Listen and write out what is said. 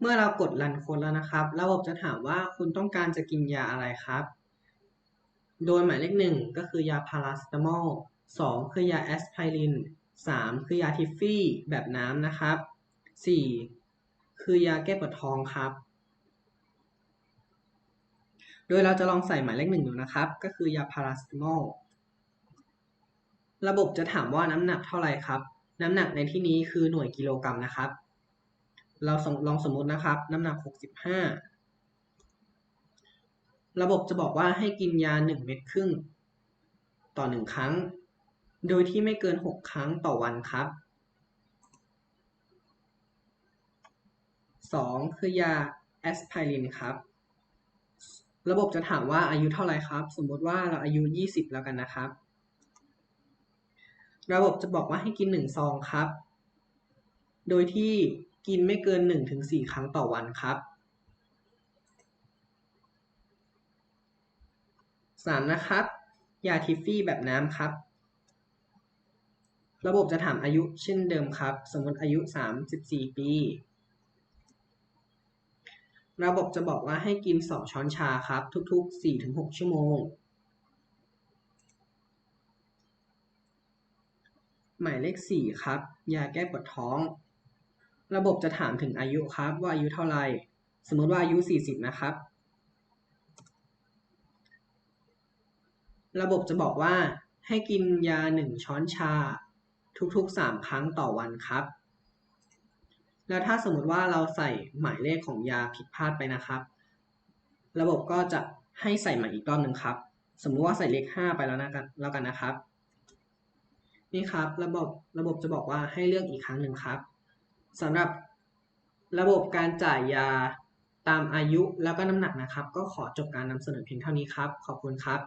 เมื่อเรากดรันค้ดแล้วนะครับ ระบบจะถามว่าคุณต้องการจะกินยาอะไรครับ โดยหมายเลขหนึ่งก็คือยาพาราเซตามอลสองคือยาแอสไพรินสามคือยาทิฟฟี่แบบน้ำนะครับสี่คือยาแก้ปวดท้องครับ โดยเราจะลองใส่หมายเลขหนึ่งดูนะครับ ก็คือยาพาราเซตามอลระบบจะถามว่าน้ำหนักเท่าไหร่ครับ น้ำหนักในที่นี้คือหน่วยกิโลกรัมนะครับ เราลองสมมตินะครับ น้ำหนัก 65 ระบบจะบอกว่าให้กินยา 1 เม็ดครึ่ง ต่อ 1 ครั้ง โดยที่ไม่เกิน 6 ครั้งต่อวันครับ 2 คือยาแอสไพรินครับ ระบบจะถามว่าอายุเท่าไรครับ สมมติว่าเราอายุ 20 แล้วกันนะครับ ระบบจะบอกว่าให้กิน 1 ซองครับ โดยที่ กินไม่เกิน 1-4 ครั้งต่อวันครับ 3. นะครับ ยาทิฟฟี่แบบน้ำครับ ระบบจะถามอายุเช่นเดิมครับ สมมติอายุ 34 ปี ระบบจะบอกว่าให้กิน 2 ช้อนชาครับ ทุกๆ 4-6 ชั่วโมง หมายเลข 4 ครับ ยาแก้ปวดท้อง ระบบจะถามถึงอายุครับ ว่าอายุเท่าไหร่ สมมติว่าอายุ 40 นะครับ ระบบจะบอกว่าให้กินยา 1 ช้อนชา ทุกๆ 3 ครั้งต่อวันครับ แล้วถ้าสมมติว่าเราใส่หมายเลขของยาผิดพลาดไปนะครับ ระบบก็จะให้ใส่ใหม่อีกรอบหนึ่งครับ สมมุติว่าใส่เลข 5 ไปแล้วนะกันแล้วกันนะครับ นี่ครับ ระบบระบบจะบอกว่าให้เลือกอีกครั้งหนึ่งครับ สำหรับระบบการจ่ายยาตามอายุแล้วก็น้ำหนักนะครับ ก็ขอจบการนำเสนอเพียงเท่านี้ครับ ขอบคุณครับ